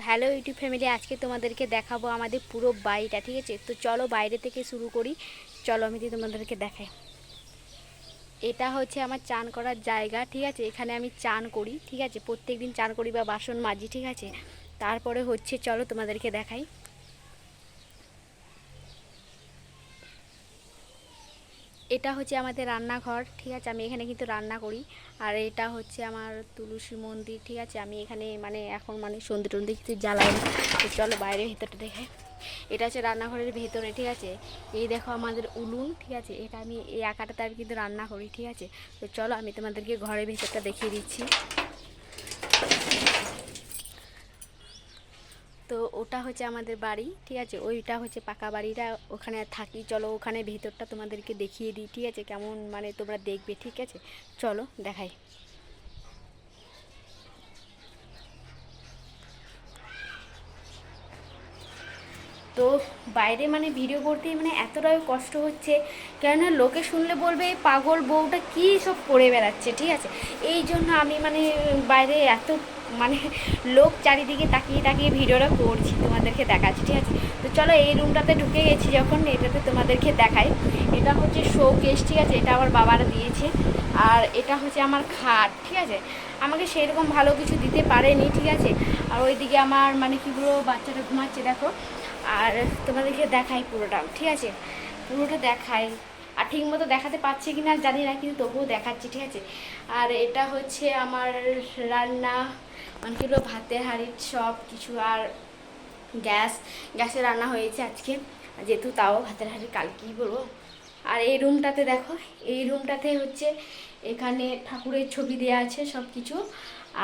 Hello YouTube family আজকে তোমাদেরকে দেখাবো আমাদের পুরো বাড়িটা, ঠিক আছে? তো চলো বাইরে থেকে শুরু করি। চলো আমি তোমাদেরকে দেখাই। এটা হচ্ছে আমার চান করার জায়গা, ঠিক আছে? এখানে আমি চান করি, ঠিক আছে? প্রত্যেক দিন চান করি বা বাসন মাজি, ঠিক আছে? তারপরে হচ্ছে, চলো তোমাদেরকে দেখাই। এটা হচ্ছে আমাদের রান্নাঘর, ঠিক আছে? আমি এখানে কিন্তু রান্না করি। আর এটা হচ্ছে আমার তুলসী মন্দির, ঠিক আছে? আমি এখানে মানে এখন মানে সন্ধ্যে টন্ধে কিছু জ্বালাই তো চলো বাইরে ভেতরটা দেখে। এটা হচ্ছে রান্নাঘরের ভেতরে, ঠিক আছে? এই দেখো আমাদের উলুন, ঠিক আছে? এটা আমি এই আঁকাটাতে আমি কিন্তু রান্না করি, ঠিক আছে? তো চলো আমি তোমাদেরকে ঘরের ভেতরটা দেখিয়ে দিচ্ছি। তো ওটা হচ্ছে আমাদের বাড়ি, ঠিক আছে? ওইটা হচ্ছে পাকা বাড়িটা, ওখানে থাকি। চলো ওখানে ভিতরটা তোমাদেরকে দেখিয়ে দিই, ঠিক আছে? কেমন মানে তোমরা দেখবে, ঠিক আছে? চলো, দেখাই। তো বাইরে মানে ভিডিও করতে মানে এতটাই কষ্ট হচ্ছে। কেননা লোকে শুনলে বলবে, "এই পাগল বউটা কী সব করে বেড়াচ্ছে? ঠিক আছে? এই জন্য আমি মানে বাইরে এত মানে লোক চারিদিকে তাকিয়ে তাকিয়ে ভিডিওটা করছি, তোমাদেরকে দেখাচ্ছি, ঠিক আছে? তো চলো এই রুমটাতে ঢুকে গেছি যখন, এটাতে তোমাদেরকে দেখাই। এটা হচ্ছে শোকেস ঠিক আছে? এটা আমার বাবারা দিয়েছে। আর এটা হচ্ছে আমার খাট, ঠিক আছে? আমাকে সেরকম ভালো কিছু দিতে পারেনি, ঠিক আছে? আর ওইদিকে আমার মানে কী বলব, বাচ্চাটা ঘুমাচ্ছে, দেখো। আর তোমাদেরকে দেখাই পুরোটা, ঠিক আছে? পুরোটা দেখাই। আর ঠিক মতো দেখাতে পারছি কি না জানি না, কিন্তু তবুও দেখাচ্ছি, ঠিক আছে? আর এটা হচ্ছে আমার রান্না মানে কি বলব, ভাতের হাঁড়ির সব কিছু আর গ্যাস। গ্যাসে রান্না হয়েছে আজকে, যেহেতু তাও ভাতের হাঁড়ি কালকেই বলব। আর এই রুমটাতে দেখো, এই রুমটাতে হচ্ছে এখানে ঠাকুরের ছবি দেওয়া আছে সব কিছু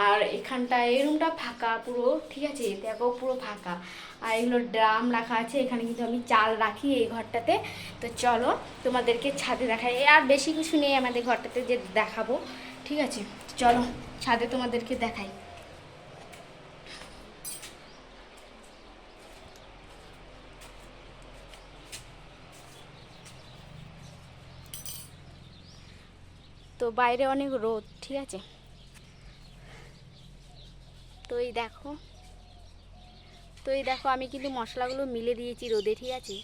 আর এখানটা এই রুমটা ফাঁকা পুরো, ঠিক আছে? দেখো পুরো ফাঁকা। আর এগুলো ড্রাম রাখা আছে, এখানে কিন্তু আমি চাল রাখি এই ঘরটাতে। তো চলো তোমাদেরকে ছাদে দেখাই। আর বেশি কিছু নেই আমাদের ঘরটাতে, যে দেখাবো, ঠিক আছে? চলো ছাদে তোমাদেরকে দেখাই। তো বাইরে অনেক রোদ, ঠিক আছে? তো এই দেখো, তো এই দেখো আমি কিন্তু মশলাগুলো মিলে দিয়েছি রোদে, ঠিক আছে?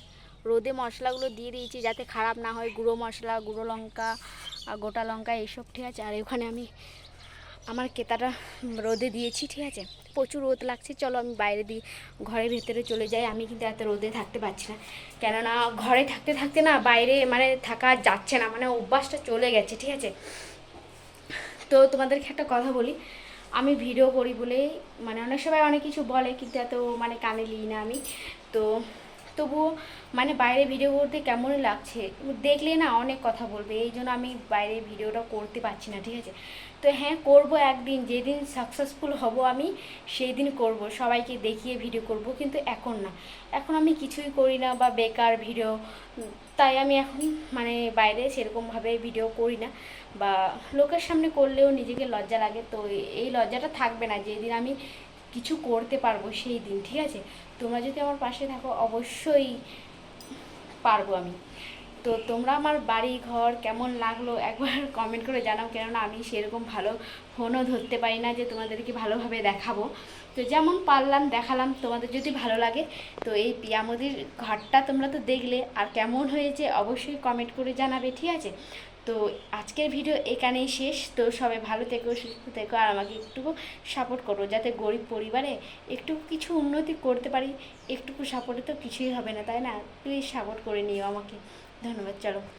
রোদে মশলাগুলো দিয়ে দিয়েছি যাতে খারাপ না হয়, গুঁড়ো মশলা, গুঁড়ো লঙ্কা গোটা লঙ্কা, এইসব, ঠিক আছে? আর ওখানে আমি আমার কেতাটা রোদে দিয়েছি, ঠিক আছে? প্রচুর রোদ লাগছে, চলো আমি বাইরে দিই। ঘরের ভেতরে চলে যাই, আমি কিন্তু এত রোদে থাকতে পারছি না। কেননা ঘরে থাকতে থাকতে না বাইরে মানে থাকা যাচ্ছে না মানে অভ্যাসটা চলে গেছে, ঠিক আছে? তো তোমাদেরকে একটা কথা বলি, আমি ভিডিও করি বলেই মানে অনেক সময় অনেক কিছু বলে, কিন্তু এত মানে কানে নিই না আমি। তো তবুও মানে বাইরে ভিডিও করতে কেমন লাগছে? দেখলে না অনেক কথা বলবে, এই জন্য আমি বাইরে ভিডিওটা করতে পারছি না, ঠিক আছে? তো হ্যাঁ করব একদিন, যেদিন সাকসেসফুল হব আমি সেই দিন করব, সবাইকে দেখিয়ে ভিডিও করব, কিন্তু এখন না। এখন আমি কিছুই করি না বা বেকার ভিডিও তাই আমি এখন মানে বাইরে সেরকমভাবে ভিডিও করি না। বা লোকের সামনে করলেও নিজেকে লজ্জা লাগে, তো এই লজ্জাটা থাকবে না, যেদিন আমি কিছু করতে পারব সেই দিন, ঠিক আছে? তোমরা যদি আমার পাশে থাকো, অবশ্যই পারব আমি। তো তোমরা আমার বাড়ি ঘর কেমন লাগল একবার কমেন্ট করে জানাও, কেননা আমি সেরকম ভালো ফোনও ধরতে পারি না যে তোমাদেরকে ভালোভাবে দেখাবো। তো যেমন পারলাম, দেখালাম, তোমাদের যদি ভালো লাগে, তো এই পিয়ামদির ঘরটা তোমরা তো দেখলে, আর কেমন হয়েছে অবশ্যই কমেন্ট করে জানাবে, ঠিক আছে? তো আজকের ভিডিও এখানেই শেষ। তো সবাই ভালো থেকো, সুস্থ থেকো, আর আমাকে একটু সাপোর্ট করো, যাতে গরিব পরিবারে একটু কিছু উন্নতি করতে পারি। একটুকু সাপোর্টে তো কিছুই হবে না, তাই না? প্লিজ সাপোর্ট করে নিও আমাকে। ধন্যবাদ চলো।